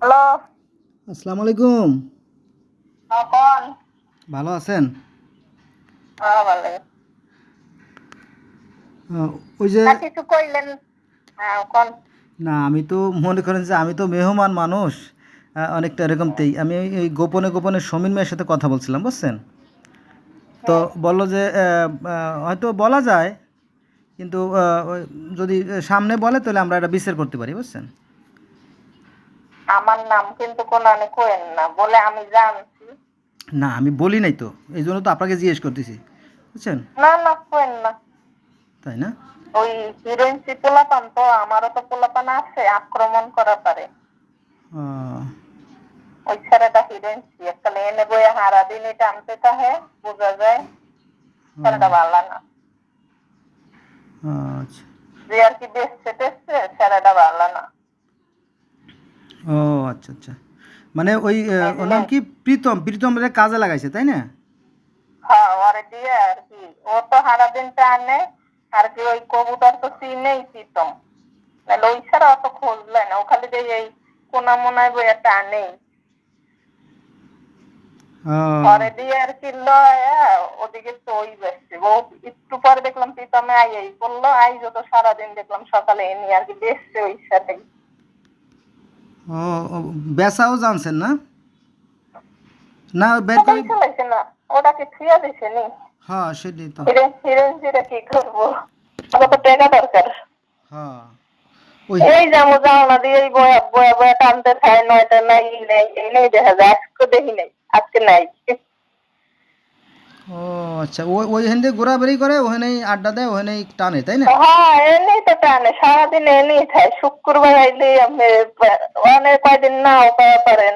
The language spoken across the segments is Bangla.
হ্যালো। আসসালামু আলাইকুম। হ্যাঁ ভালো আছেন? হ্যাঁ ওই যে না কিছু কইলেন? হ্যাঁ না আমি তো মনে করেন যে আমি তো মেহমান মানুষ। অনেকটা এরকমতেই। আমি ওই- এই গোপনে গোপনে সমীর মেয়ের সাথে কথা বলছিলাম বুঝছেন? তো বলল যে হয়তো বলা যায় কিন্তু যদি সামনে বলে তাহলে আমরা এটা বিচার করতে পারি বুঝছেন? আমার নাম কিন্তু কোয়েন না বলে আমি জানছি। না আমি বলি নাই তো এই জন্য তো আপনাকে জিজ্ঞেস করতেছি বুঝছেন? না না কোয়েন না। তাই না? ওই হিরোইনসি পোলাপান? তো আমারও তো পোলাপান আছে আক্রমণ করা পারে। ওই ছেলেটা হিরোইনসি একটা এনে বইয়ে হারা দিন এটা আনতে চাহে বোঝা যায়। ছেলেটা ভালো না। আচ্ছা। যে আর কি বেচছে টেচছে ছেলেটা ভালো না। আচ্ছা আচ্ছা। মানে ওই আহ, ওর নাম কি? প্রীতম প্রীতম রে কাজে লাগাইছে তাই না? হ্যাঁ ওরে দিয়ে আর কি। ও তো সারা দিন টানে আর কি ওই কবুতর তো চিনেই প্রীতম। নাহলে ওই ছাড়া অত খুঁজলে না ও খালি যে এই কোনা মোনায় বইয়া টানেই পরে দিয়ে আর কি ওদিকে ও একটু পরে দেখলাম প্রীতমে আই করল আই যত সারাদিন দেখলাম সকালে এনে আর কি বেসছে ওই সাথে ও ও, বেচাও জানছেন না? না বের করে সবাই চালাইছে না? ওটাকে থুয়া দিছে নি? হ্যাঁ সেটাই তো। হিরেন হিরেন জিরা কি করব? আমার তো টাকা দরকার। হ্যাঁ। ওই এই যাব যাও না দিয়ে এই বয়া বয়া বয়া টানতে খায় নয়টা নাই এই নেই এই নেই দেখা যায়। আজকে দেখি নাই আজকে নাই। ও আচ্ছা ওই ওইখান দিয়ে ঘোরাঘুরি করে ওখানেই আড্ডা দেয় ওখানেই টানে তাই না? হ্যাঁ এমনি তো টানে সারাদিন খায়। শুক্রবার আইলে আপনি অনেক কয়দিন নাও পাওয়া পারেন।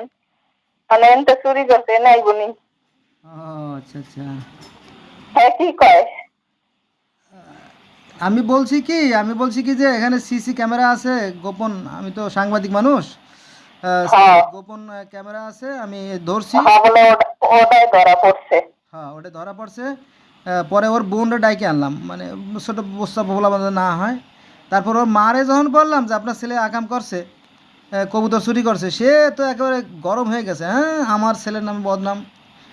মানে এনতে চুরি করতে নাই আচ্ছা আচ্ছা। হ্যাঁ কি কয়? আমি বলছি কি আমি বলছি কি যে এখানে সিসি ক্যামেরা আছে গোপন আমি তো সাংবাদিক মানুষ। হ্যাঁ। গোপন ক্যামেরা আছে আমি ধরছি। হ্যাঁ ওটাই ধরা পড়ছে। হ্যাঁ ওটা ধরা পড়ছে। পরে ওর বোনটা ডাইকে আনলাম। মানে ছোটো বস্তা বলা না হয়। তারপর ওর মারে যখন বললাম যে আপনার ছেলে আকাম করছে কবুতর চুরি করছে সে তো একেবারে গরম হয়ে গেছে হ্যাঁ? আমার ছেলের নামে বদনাম।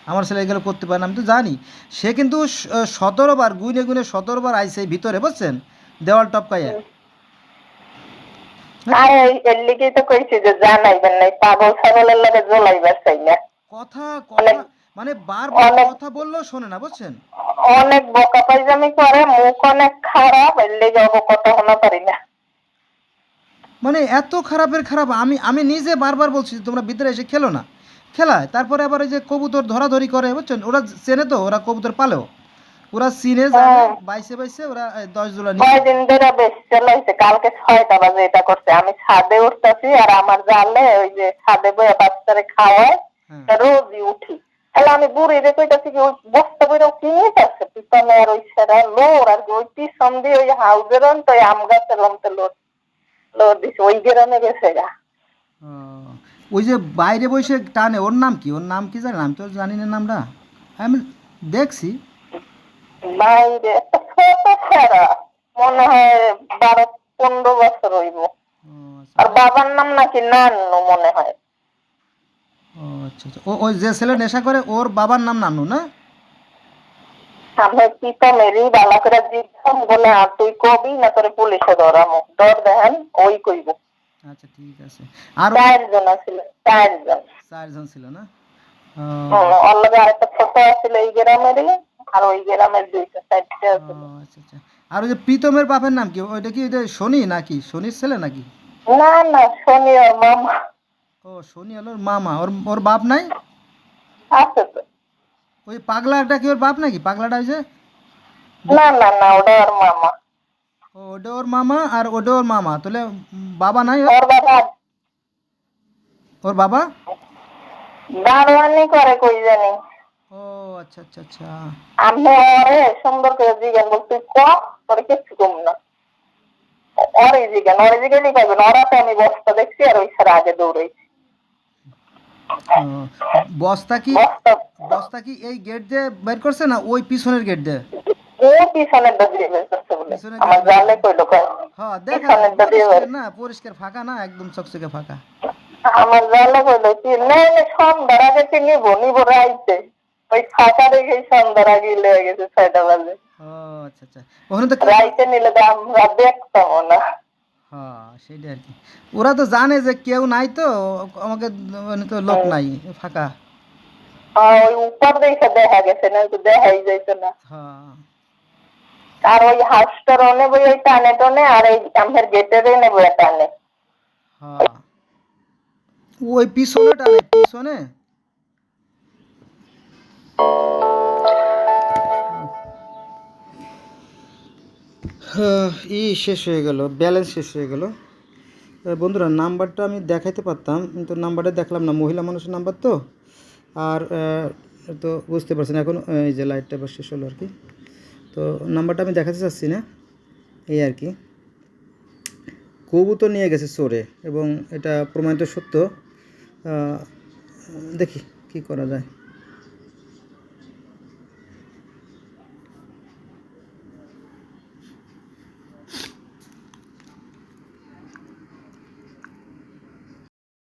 আমার ছেলে এগুলো করতে পারে না আমি তো জানি। সে কিন্তু সতেরো বার গুনে গুনে সতেরো বার আইছে ভিতরে বুঝছেন? দেওয়াল টপকাইয়া। আর এই- এর লিগেই তো কইছি যে জানাইবেন নাই পাগল ছাগলের লাগে জ্বলাইবার চাই না। কথা কথা। মানে বারবার কথা বললেও শোনে না বুঝছেন? অনেক বোকা পাইজামি করে মুখ অনেক খারাপ এর লেগে অবকত হতে পারি না। মানে এত খারাপের খারাপ আমি আমি নিজে বারবার বলছি তোমরা ভিতরে এসে খেলো না। খেলায় তারপরে আবার ওই যে কবুতর ধরাধরি করে বুঝছেন? ওরা চেনে তো ওরা কবুতর পালেও। ওরা চিনে জানে হ্যাঁ। বাইসে বাইসে ওরা এই দশ জোড়া নিয়ে কয়দিন ধরে বেশ চালাইছে কালকে ছয়টা বাজে এটা করছে। আমি ছাদে উঠতেছি আর আমার জালে ওই যে ছাদে বয়ে বাচ্চারে খাওয়ায় হ্যাঁ। রোজই উঠি। তাহলে আমি বুড়ি রে কইতাছি কি ওই বস্তা করে কিনে যাচ্ছে পিছনে আর ওই সেরা লোর আর কি ওই পিছন দিয়ে ওই হাউজের ওই আম গাছের অন্তে লোর লোর দিছে ওই গ্রামে গেছে গা। ওই যে বাইরে বসে টানে ওর নাম কি? ওর নাম কি জানেন আমি তো জানি না নামটা। আমি দেখছি। বাইরে একটা ছোট ছেড়া মনে হয় বারো পনেরো বছর হইব। আচ্ছা। আর বাবার নাম নাকি নান্নু মনে হয়। ও আচ্ছা আচ্ছা। ও ওই যে ছেলে নেশা করে ওর বাবার নাম নানু না? বালা করে বলে আর তুই কবি না তোরে পুলিশে ধরামো। ডর দেখেন ওই কইব। আচ্ছা ঠিক আছে। আর চারজন আছিল চারজন। চারজন ছিল না? ও, আরেকটা ছোট আছিল এই গ্রামেরই আর ওই গ্রামের দুইটা চারটে ও, আচ্ছা আচ্ছা। আর ওই যে প্রীতমের বাপের নাম কি? ওইটা কি ওই যে শনি নাকি? শনির ছেলে নাকি? না না শনি ওর মামা। ও শনি হলো ওর মামা। ওর ওর বাপ নাই? ওই পাগলাটা কি ওর বাপ নাকি? পাগলাটা ওই না না না ওটা ওর মামা। ওটা ওর মামা আর ওটা ওর মামা। তাহলে বাবা নাই ওর? বাবা। ওর বাবা? দারোয়ানি করে কই জানি। ও আচ্ছা আচ্ছা আচ্ছা। আমি ওরে সুন্দর করে জিজ্ঞান বল ক? তোর কিচ্ছু কম না। ওরে জিজ্ঞান ওরে জিজ্ঞানই পাবেন ওরা তো আমি বস্তা দেখছি আর ওই ছাড়া আগে দৌড়াইছি। বস্তা কি বস্তা। কি এই গেট দিয়ে বের করছে না ওই পিছনের গেট দিয়ে? না পরিষ্কার ফাঁকা না একদম চকচকে ফাঁকা। আমার কি না না সন্ধ্যার আগে কি নিব নিব রাইতে। ওই ফাঁকা রেখে সন্ধ্যার আগে লেগে গেছে ছয়টা বাজে। ও আচ্ছা আচ্ছা। ওখানে তো রাইতে নিলে তো আমরা দেখতাম না। হ্যাঁ সেটাই আর কি। ওরা তো জানে যে কেউ নাই তো আমাকে মানে তো লোক নাই ফাঁকা। আর ওই উপর দেখে দেখা গেছে না তো দেখাই যাইতো না। হ্যাঁ। আর ওই হাউসটার নেব ওই টানে টনে আর এই আমার গেটের নেব টানে। হ্যাঁ। ওই পিছনে টানে পিছনে? ই শেষ হয়ে গেল ব্যালেন্স শেষ হয়ে গেল। বন্ধুরা, নাম্বারটা আমি দেখাইতে পারতাম, কিন্তু নাম্বারটা দেখলাম না, মহিলা মানুষের নাম্বার তো। আর তো বুঝতে পারছেন, এখন এই যে লাইটটা এবার শেষ হলো আর কি। তো নাম্বারটা আমি দেখাতে চাচ্ছি না, এই আর কি। কবুতর নিয়ে গেছে চোরে, এবং এটা প্রমাণিত সত্য। দেখি কি করা যায়।